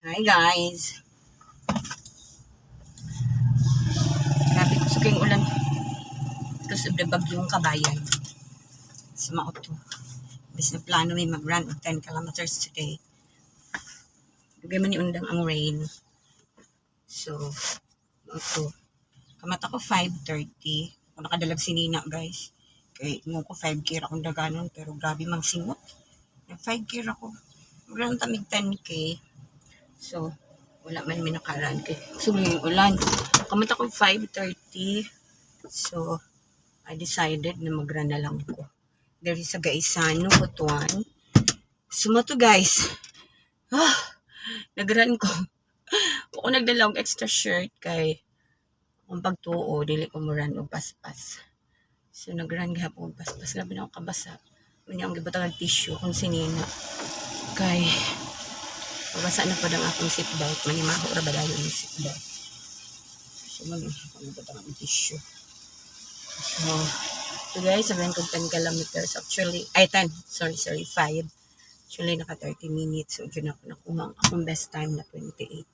Hi guys. Grabe gusto ko yung ulan. Because of the bagyong kabayan. Sa Maoto. Bis na plano may mag-run of 10 kilometers today. Dugay man undang ang rain. So, Maoto. Kamata ko 5.30. Ako nakadalag si Nina guys. Kaya mo ko 5 kira akong daganon. Pero grabe mang singot. Nag 5 kira ko. Mag-run tamig 10k. So, wala man may nakaraan kay Sulo yung ulan. Kamata ko 5.30. So, I decided na mag-run na lang ko. There is a Gaisano, Butuan. Sumato guys. Ah, nag-run ko. Ako nagdala og extra shirt kay kung pagtuo, dili ko mo run og paspas. So, nag-run gahapon og paspas. Grabe na ako kabasa. Manya ang gibatang tissue kung sinina. Kay, Mabasa na pa ang akong seatbelt. Manimaho ra ba dahil yung seatbelt? So, mag ano ba ang tissue? So, so guys, sabihin ko 10 kilometers. Actually, ay 10. Sorry, sorry, 5. Actually, naka 30 minutes. So, dyan ako nakuha ang akong best time na 28.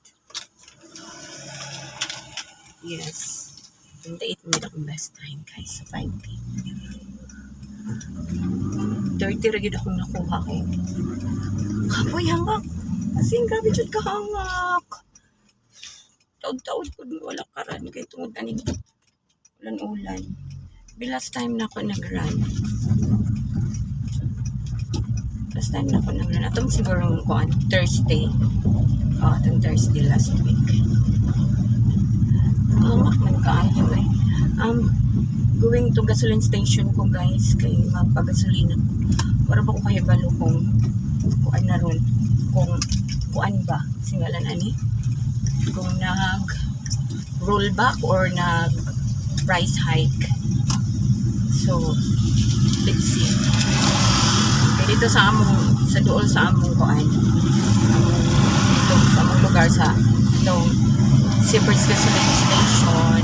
Yes. 28 minutes akong best time, guys, sa 5K. 30 rin akong nakuha kay Kapoy hangak. As in, grabe jud ka hangak. Taod-taod po wala karan kay tungod ani ulan-ulan. Bilas time na ako nag-run. Last time na ako nag-run. Atong siguro ko on Thursday. Oh, atong Thursday last week. Hangak man kaayo eh. Um, going to gasoline station ko guys kay magpagasolina ko. Para ba ko kahibalo kung kuan na ron? Kung kuan ba? Singalan ani? Kung nag rollback or nag price hike. So let's see. Kaya dito sa among sa duol sa among kuan. Dito sa among lugar sa itong Sippers Gasoline Station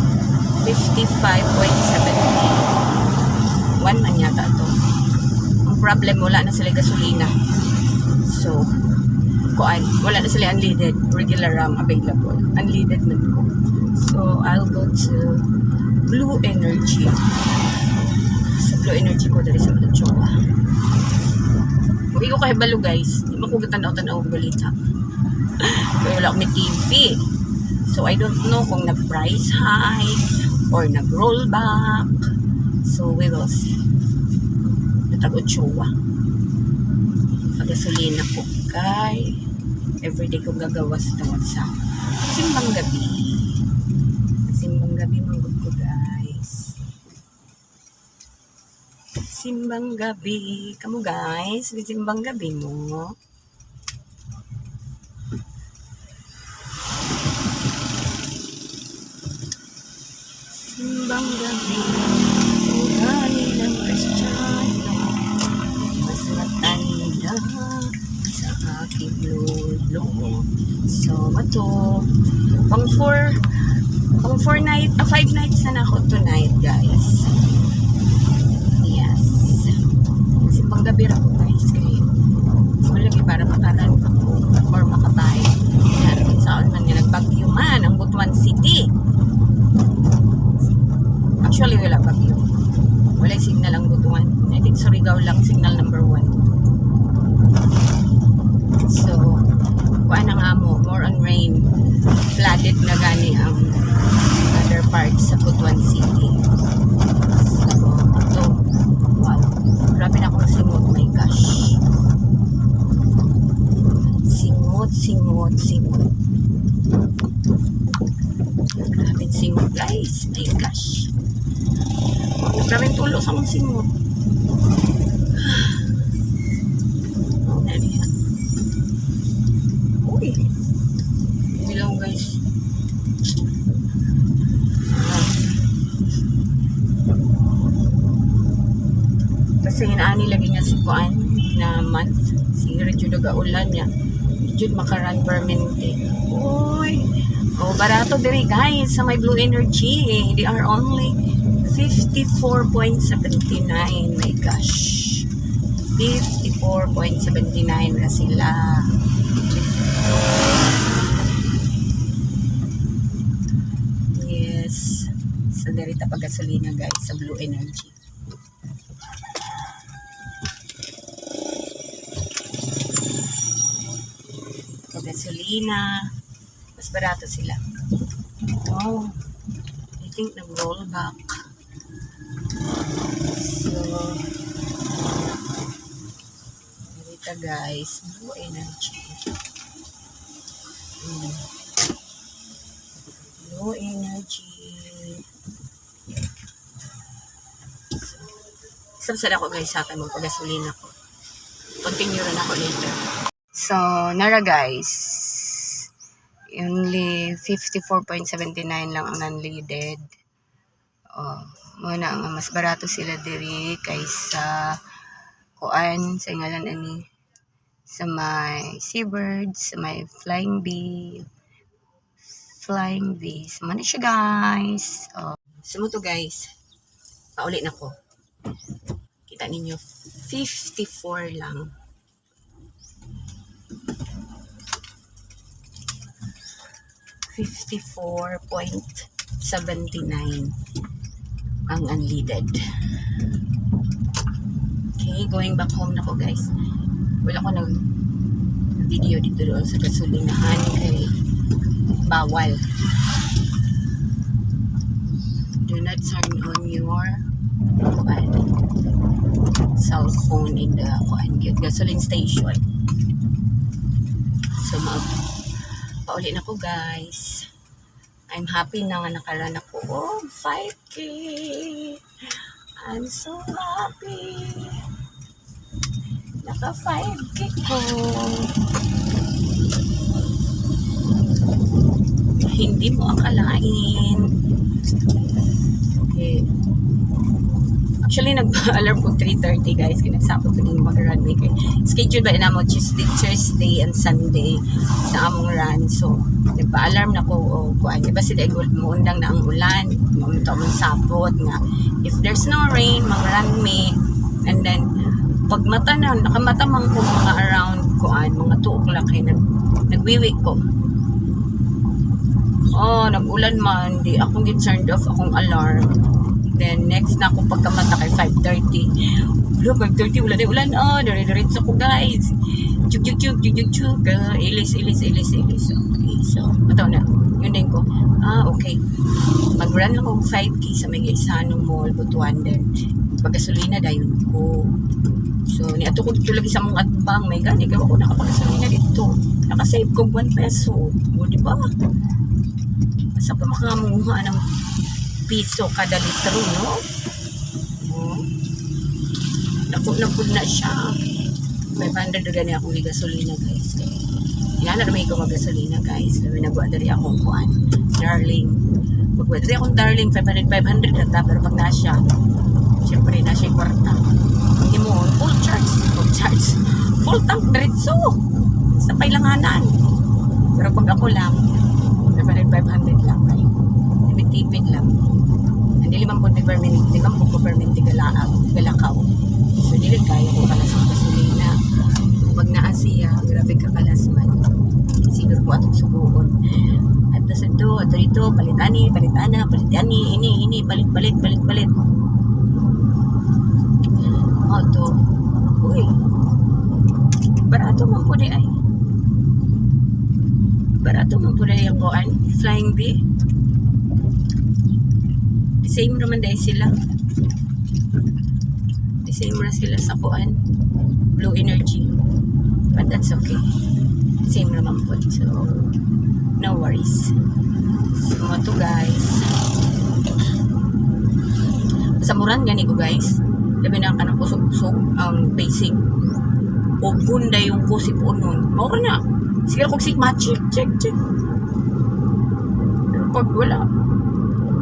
55.70 one man yata to. Ang problem wala na sila gasolina. So kuan wala na sila unleaded. Regular ang available. Unleaded man ko. So I'll go to Blue Energy. Sa Blue Energy ko dari sa Planchoa Huwag ko kahibalo guys. Di makugatan ako tanaw balita kaya wala akong TV so I don't know kung nag price hike or nag rollback so we will see. Natag Ochoa pagasolina ko kay everyday ko gagawas tungod sa simbang gabi. Simbang gabi manggod ko guys. Simbang gabi. Kamu guys simbang gabi mo simbang gabi ugali ng kristyano mas matanda sa aking lolo. So, ito, pang four, pang four night, ah, five nights na ako tonight, guys. Yes. Kasi pang gabi ako, guys, kayo. So, lagi para makaran ako or makatay. Yan, kung saan man nga nagbagyo man, ang Butuan City. Actually, wala bagyo. Wala yung signal ang Butuan. I think Surigao lang signal number one. So, kuan ang amo, more on rain. Flooded na gani ang other parts sa Butuan City. So, ito, wow, grabe na akong singot, my gosh. Singot, singot, singot. Grabe singot, guys. My gosh. Grabe tulo sa akong singot. Guys. Kasi inaani lagi niya si na month. Si Daga Ulan niya. Jud makaran permanente. Uy. Oh, barato diri guys sa may Blue Energy. They are only 54.79 my gosh. 54.79 na sila. Yes. So darita pag gasolina guys sa blue energy. Pag gasolina mas barato sila. Oh I think nag roll So, dirita guys, Blue Energy. Mm. Blue Energy. Sabsad ako guys sa akin magpagasolina ko. Continue rin ako later. So, nara guys. Only 54.79 lang ang non-leaded. Oh, muna nga mas barato sila diri kaysa kuan sa ngalan ani sa may seabirds, sa may flying bee, flying bee. Sama na siya guys. Oh. Sumo to guys. Paulit na ko. Kita ninyo, 54 lang. Fifty-four point seventy-nine ang unleaded. Okay, going back home na ko guys. Wala ko nag video dito doon sa gasolinahan kay bawal. Do not turn on your kuan, cell phone in the kuan, gasoline station. So, mag, pauli na ko guys. I'm happy na nga nakaraan ako. Oh, 5K! I'm so happy! Naka 5K ko. Hindi mo akalain. Actually, nag-alarm ko 3.30 guys. Kinagsapot ko din mag-runway kay schedule ba na mo Tuesday, Thursday, and Sunday sa among run. So, nagpa-alarm na ko o kuan. Diba sila mo undang na ang ulan. Mamunta mong sapot nga. If there's no rain, mag-run me. And then, pag mata na, nakamata man ko mga around kuan, mga 2 o'clock ay nag, nagwiwi ko. Oh, nag-ulan man. Di akong get turned akong alarm. Then, next na ako pagkamata kay 5.30. Wala, 5.30, wala na ulan. Oh, dire-diretso ko, guys. Chuk, chuk, chuk, chuk, chuk, chuk. Uh, ilis, ilis, ilis, ilis. Okay, so, mataw na. Yun din ko. Ah, okay. Mag-run lang ako 5K sa may Isanong Mall, Butuan din. Pagkasulina, dayon ko. So, ni ato ko dito lagi sa mga atbang. May gani, kaya ako nakapagasolina dito. Nakasave ko 1 peso. O, di ba? Sa pa makamunga ng piso kada litro, no? Oh. Naku, napud na siya. 500 na gani akong gasolina, guys. Kaya, yan na naman ko gasolina, guys. Kaya nagwa dari akong kuan. Darling. Pagwa dari akong darling, 500, 500 ata. Pero pag na siya, syempre na siya kwarta. Hindi mo, full charge. Full charge. Full tank, diretso. Sa pailanganan. Pero pag ako lang, 500, 500 lang. Ay, tipid-tipid lang. Hindi limang po per minute, limang po per minute galaaw, galakaw. So, dili kaya ko kalas ang gasolina. Pag naa siya, grabe ka kalas man. Siguro ko atong subuon. At sa ito, ato dito, palitani, palitana, palitani, ini, ini, palit, palit, palit, palit. O, to. Uy. Barato man po di ay. Barato man po di yung kuan. Flying bee. Same naman dahil sila. Same na sila sa kuan. Blue energy. But that's okay. Same naman po. So, no worries. So, ito guys. Sa muran gani ko guys. Labi na ka ng kusog-kusog ang basic. O bunda yung kusip unon. Mawala na. Sige kung sig check, check, check. Pag wala,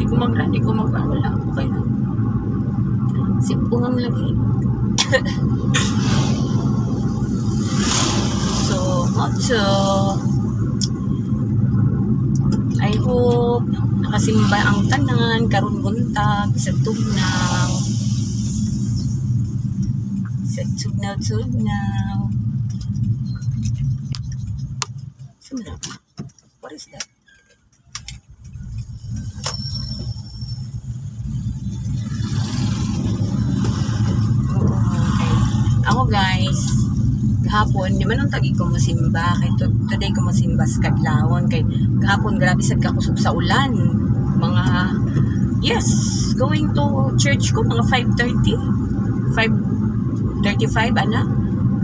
di ko mag di ko mag wala. Okay na. Sipungan lagi. so, motto. I hope nakasimba ang tanan karon buntag sa tugnaw. Sa tugnaw tugnaw. Tugnaw. What is that? ako guys. Gahapon, di man ang tagi ko musimba. Kay to- today ko musimba sa Kadlawon. Kay gahapon, grabe sad kakusog sa ulan. Mga, yes, going to church ko, mga 5.30. 5.35, ana.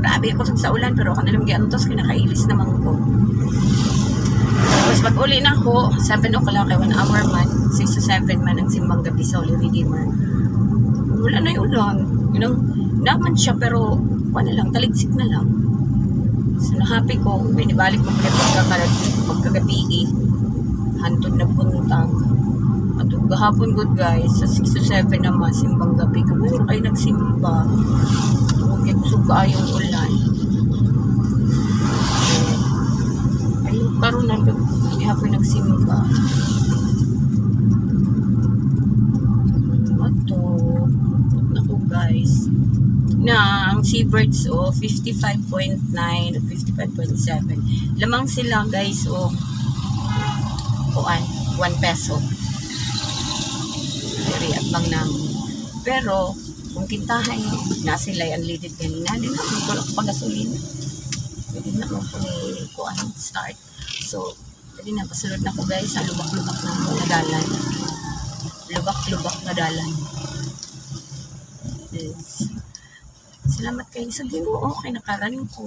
Grabe ako sa ulan, pero ako nalang giantos, kinakailis naman ko. Tapos pag uli na ako, 7 o'clock, ay 1 hour man, 6 to 7 man ang simbang gabi sa Holy Redeemer. Wala na yung ulan. Yun ang, naman siya, pero wala lang, taligsik na lang. So, na-happy ko, may nibalik ko pala pagkakalat, pagkagabi eh. Hantod na puntang. At gahapon good guys, sa 6 to 7 naman, simbang gabi. Kung mayroon kayo nagsimba, huwag yung suga yung ulan. Ay, karoon na, hapon nagsimba. Ito, ako guys, na ang seabirds o 55.9 at 55.7. Lamang sila guys o kuan 1 peso. Very abang namin. Pero kung kintahan na sila ay unleaded ganina, di na mo tulak pa gasolina. Pwede na mo ni kuan start. So, pwede na pasulod na ko guys sa lubak-lubak na mga dalan. Lubak-lubak na dalan. Yes. Salamat kayo sa ginoo. Okay, nakaraning ko.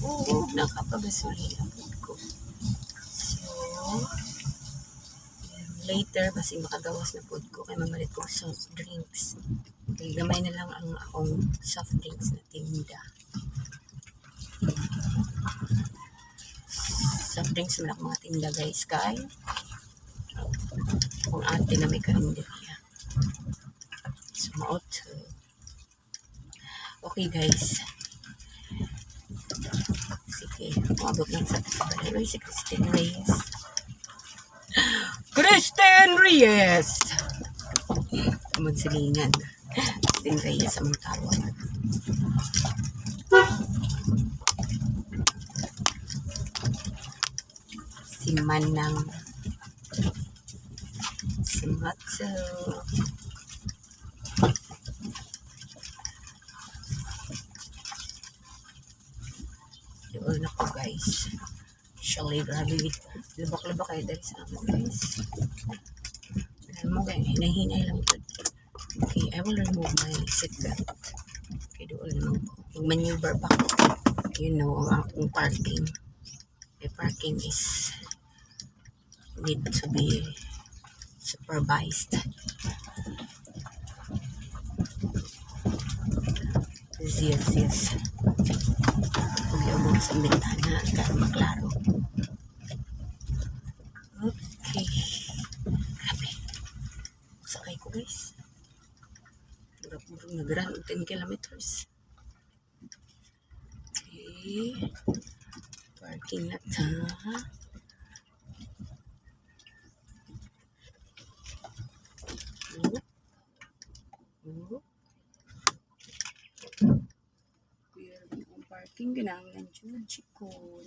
Oo, nakapagasolina po ko. So, later, kasi makagawas na po ko. Kaya mamalit ko soft drinks. Okay, gamay na lang ang akong soft drinks na tinda. Soft drinks ako mga tinda guys. Kay, kung ate na may karinderya. Sumaot. Okay guys. Sige, umabot lang sa balay. Uy, si Christine Reyes. Christine Reyes! Magsilingan. Christine Reyes ang tawag. Si Manang. Si Matsu. Doon ako guys. Actually, grabe. Lubak-lubak kayo dahil sa amin guys. Alam mo guys, hinahinay lang ito. Okay, I will remove my seatbelt. Okay, doon ko. Mag-maneuver pa ako. You know, ang akong parking. My parking is need to be supervised. Yes, yes. Huwag yung mga sa bintana para maklaro. Okay. Grabe. Sakay ko guys. Murag-murag nag-run 10 kilometers. Okay. Parking na ta. Oop. Oop. Kuya, parking ginangan dyan. Chikon.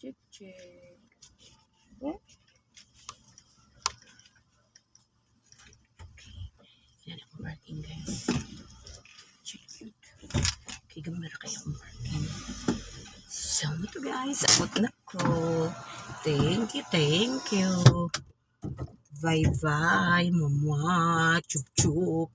Check, check. Oh. Yan ang parking guys. Check it. Gamar kayo parking. So, ito guys. Abot na ko. Thank you, thank you. Bye-bye, mama. Chup-chup.